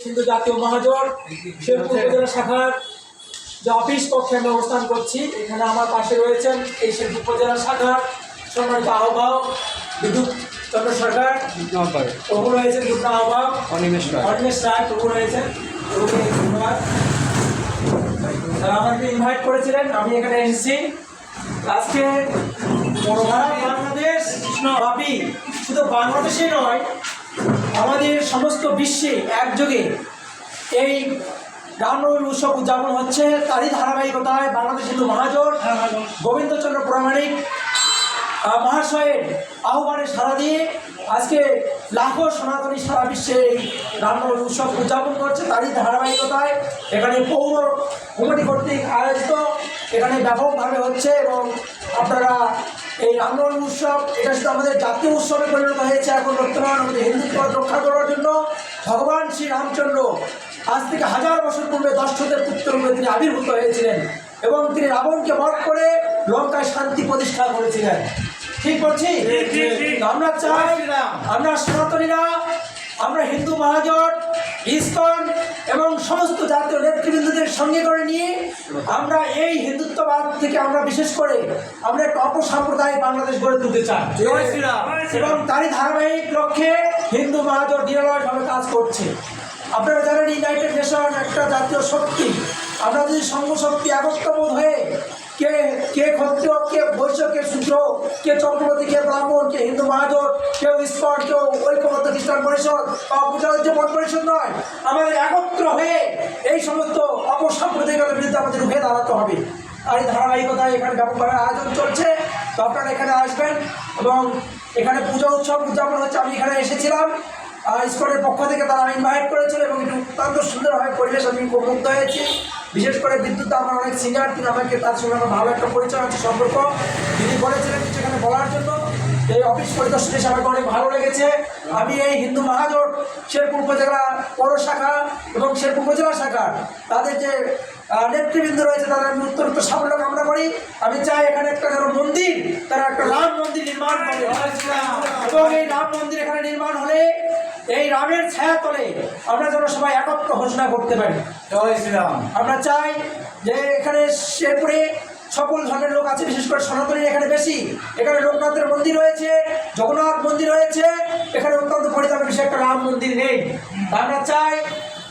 সিন্ধু জাতীয় মহাজোট শেরপুর উপজেলা শাখার যে অফিস কক্ষে আমি অবস্থান করছি এখানে আমার পাশে রয়েছেন এই শেরপুর উপজেলা শাখার সম্মানিত আহ্বায়ক বিদ্যুৎ চন্দ্র সরকার। প্রভু রয়েছেন যুগ্ম আহ্বায়ক। অনিমেষ রায়। অনিমেষ রায় প্রভু রয়েছেন। তারা আমাকে ইনভাইট করেছিলেন আমি এখানে এসেছি। আজকে বাংলাদেশ শুধু বাংলাদেশে নয় আমাদের সমস্ত বিশ্বে একযোগে এই রামনবমী উৎসব উদযাপন হচ্ছে। তারই ধারাবাহিকতায় বাংলাদেশ হিন্দু মহাজোট গোবিন্দচন্দ্র প্রামাণিক মহাশয়ের আহ্বানে সাড়া দিয়ে আজকে লাখো সনাতনী সারা বিশ্বে এই রামনবমী উৎসব উদযাপন করছে। তারই ধারাবাহিকতায় এখানে পৌর কমিটি কর্তৃক আয়োজিত, এখানে ব্যাপকভাবে হচ্ছে এবং আপনারা এই রামনবমী উৎসব এটা শুধু আমাদের জাতীয় উৎসবে পরিণত হয়েছে এখন বর্তমান আমাদের হিন্দুত্ব রক্ষা করার জন্য। ভগবান শ্রী রামচন্দ্র আজ থেকে হাজার বছর পূর্বে দশরথের পুত্র রূপে তিনি আবির্ভূত হয়েছিলেন এবং তিনি রাবণকে বধ করে লঙ্কায় শান্তি প্রতিষ্ঠা করেছিলেন। ঠিক বলছি? আমরা চাই আমরা সনাতনীরা আমরা হিন্দু মহাজোট ইসকন এবং সমস্ত জাতীয় নেতৃবৃন্দদের সঙ্গে করে নিয়ে আমরা এই হিন্দুত্ববাদ থেকে আমরা বিশেষ করে আমরা একটা অপসাম্প্রদায়িক বাংলাদেশ গড়ে তুলতে চাই। এবং তারই ধারাবাহিক লক্ষ্যে হিন্দু মহাজোট নিরলসভাবে কাজ করছে। আপনারা জানেন ইউনাইটেড নেশন একটা জাতীয় শক্তি। আমরা যদি সংঘ শক্তি একত্রবোধ হয়ে কে কে ক্ষত্রিয় কে বৈশ্য কে শূদ্র কে চক্রবর্তী কে ব্রাহ্মণ কে হিন্দু মহাজোট কেউ ইস্কন কেউ ঐক্যবদ্ধ খ্রিস্টান পরিষদ বা পূজা উদযাপন পরিষদ নয়। আমাদের একত্র হয়ে এই সমস্ত অপসাম্প্রদায়িকতার বিরুদ্ধে আমাদের রুখে দাঁড়াতে হবে। আর এই ধারাবাহিকতায় এখানে ব্যাপকভাবে আয়োজন চলছে। তো আপনারা এখানে আসবেন এবং এখানে পূজা উৎসব উদযাপন হচ্ছে। আমি এখানে এসেছিলাম। স্কুলের পক্ষ থেকে তারা ইনভাইট করেছিল এবং এটি অত্যন্ত সুন্দরভাবে পরিবেশ আমি মুগ্ধ হয়েছি। বিশেষ করে বিদ্যুৎ আমার অনেক সিনিয়র তিনি আমাকে তার সঙ্গে আমার ভালো একটা পরিচয় আছে, সম্পর্ক। তিনি বলেছিলেন কিছু এখানে জন্য এই অফিস পরিদর্শন এসে আমাকে অনেক ভালো লেগেছে। আমি এই হিন্দু মহাজোট শেরপুর উপজেলা পৌর শাখা এবং শেরপুর উপজেলা শাখা তাদের যে নেতৃবৃন্দ রয়েছে তাদের আমি উত্তরোত্তর সাফল্য কামনা করি। আমি চাই এখানে একটা যেন মন্দির তারা একটা রাম মন্দির নির্মাণ করে। এবং এই রাম মন্দির এখানে নির্মাণ হলে এই রামের ছায়া তলে আমরা যেন সবাই একত্র ঘোষণা করতে পারি। জয় শ্রীরাম। আমরা চাই যে এখানে শেরপুরে সকল ধর্মের লোক আছে বিশেষ করে সনাতনী এখানে বেশি। এখানে লোকনাথের মন্দির রয়েছে জগন্নাথ মন্দির রয়েছে এখানে অত্যন্ত পরিচালক বিষয় একটা রাম মন্দির নেই। আমরা চাই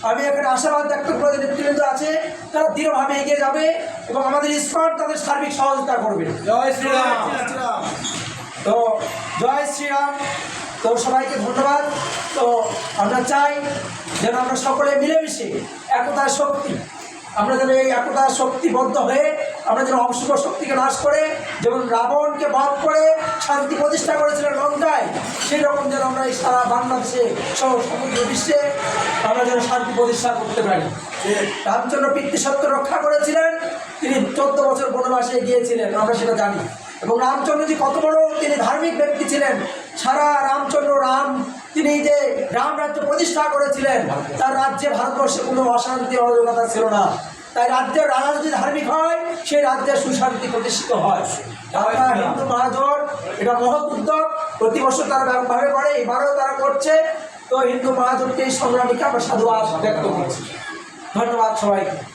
আমি এখানে আশাবাদ ব্যক্ত করে যে নেতৃবৃন্দ আছে তারা দৃঢ়ভাবে এগিয়ে যাবে এবং আমাদের ইস্কন তাদের সার্বিক সহযোগিতা করবে। জয় শ্রীরাম। তো জয় শ্রীরাম। তো সবাইকে ধন্যবাদ। তো আমরা চাই যেন আমরা সকলে মিলেমিশে একতার শক্তি আমরা যেন এই একতার শক্তিবদ্ধ হয়ে আমরা যেন অশুভ শক্তিকে নাশ করে, যেমন রাবণকে বাদ করে শান্তি প্রতিষ্ঠা করেছিলেন লঙ্কায় সেই রকম যেন আমরা এই সারা বাংলাদেশে সহ সমগ্র বিশ্বে আমরা যেন শান্তি প্রতিষ্ঠা করতে পারি। রামচন্দ্র পিতৃসত্য রক্ষা করেছিলেন, তিনি চোদ্দ বছর বনবাসে গিয়েছিলেন, আমরা সেটা জানি। এবং রামচন্দ্রজি কত বড়, তিনি ধার্মিক ব্যক্তি ছিলেন। সারা রামচন্দ্র রাম, তিনি যে রাম রাজ্য প্রতিষ্ঠা করেছিলেন। তার রাজ্যে ভারতবর্ষে কোনো অশান্তি অযোগ্যতা ছিল না। তাই রাজ্যের রাজা যদি ধার্মিক হয়, সেই রাজ্যে সুশান্তি প্রতিষ্ঠিত হয়। আমরা হিন্দু মহাজোট এটা মহৎ উদ্যোগ। প্রতি বছর তারা ব্যাপকভাবে করে, এবারও তারা করছে। তো হিন্দু মহাজোটকে এই সংগ্রামীকে আমরা সাধুবাদ ব্যক্ত করছি। ধন্যবাদ সবাইকে।